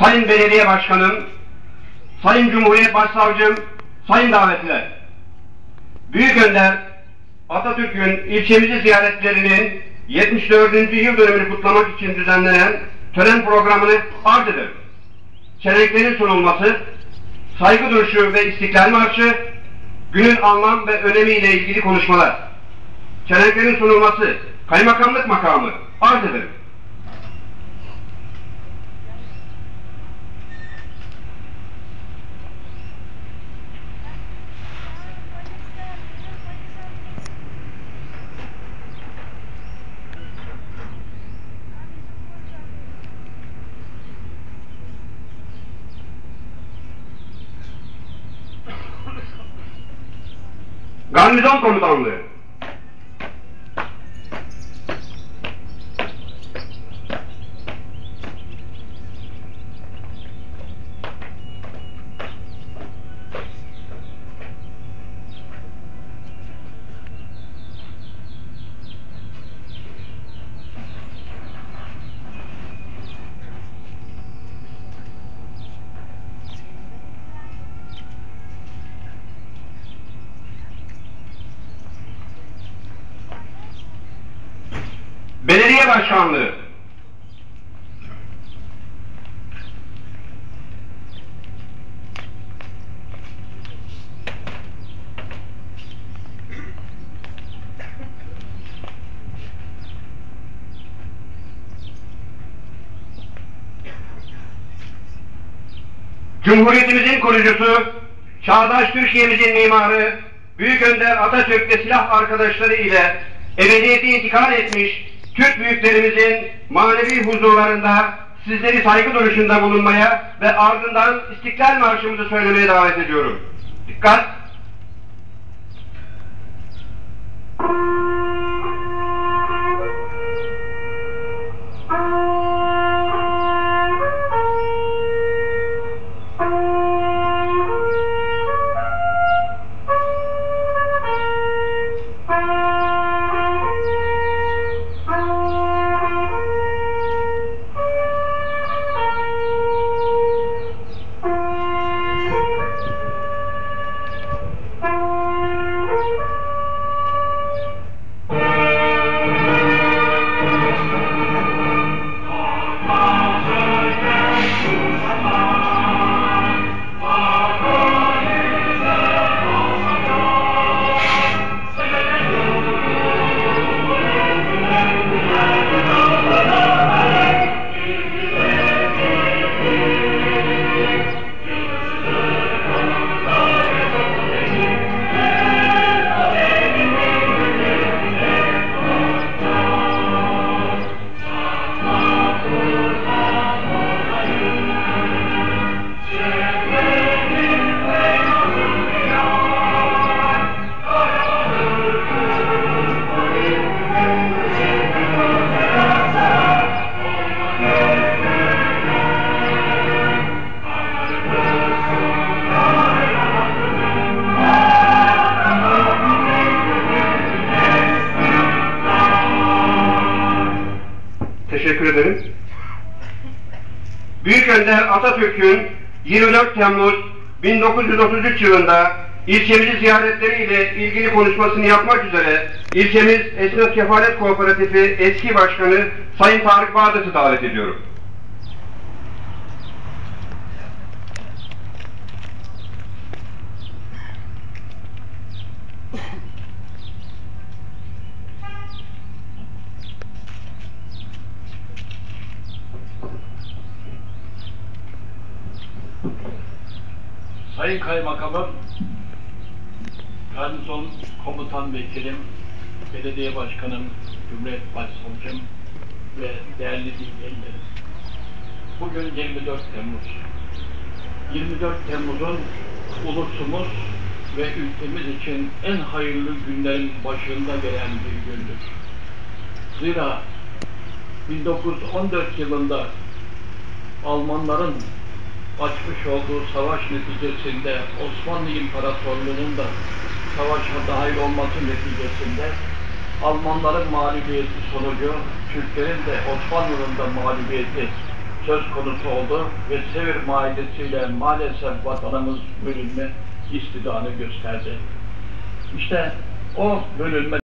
Sayın Belediye Başkanım, Sayın Cumhuriyet Başsavcım, Sayın davetliler. Büyük Önder Atatürk'ün ilçemizi ziyaretlerinin 74. yıl dönümünü kutlamak için düzenlenen tören programını arz ederim. Çelenklerin sunulması, saygı duruşu ve istiklal marşı, günün anlam ve önemiyle ilgili konuşmalar. Çelenklerin sunulması, kaymakamlık makamı arz ederim. Garnizon Komutanlığı Belediye Başkanlığı. Cumhuriyetimizin kurucusu, çağdaş Türkiye'mizin mimarı, Büyük Önder Atatürk ve silah arkadaşları ile ebediyete intikal etmiş Türk büyüklerimizin manevi huzurlarında sizleri saygı duruşunda bulunmaya ve ardından İstiklal Marşımızı söylemeye davet ediyorum. Dikkat! Teşekkür ederim. Büyük Önder Atatürk'ün 24 Temmuz 1933 yılında ilçemizi ziyaretleriyle ilgili konuşmasını yapmak üzere ilçemiz Esnaf Kefalet Kooperatifi eski başkanı Sayın Tarık Bağdat'ı davet ediyorum. Sayın Kaymakamım, Garnizon Komutan Vekilim, Belediye Başkanım, Cumhuriyet Başsavcım ve değerli dinleyenlerim. Bugün 24 Temmuz. 24 Temmuz'un ulusumuz ve ülkemiz için en hayırlı günlerin başında gelen bir gündür. Zira 1914 yılında Almanların açmış olduğu savaş neticesinde Osmanlı İmparatorluğu'nun da savaşa dahil olması neticesinde Almanların mağlubiyeti sonucu Türklerin de Osmanlı'nın da mağlubiyeti söz konusu oldu ve Sevir maidesiyle maalesef vatanımız bölünme istidanı gösterdi. İşte o bölünme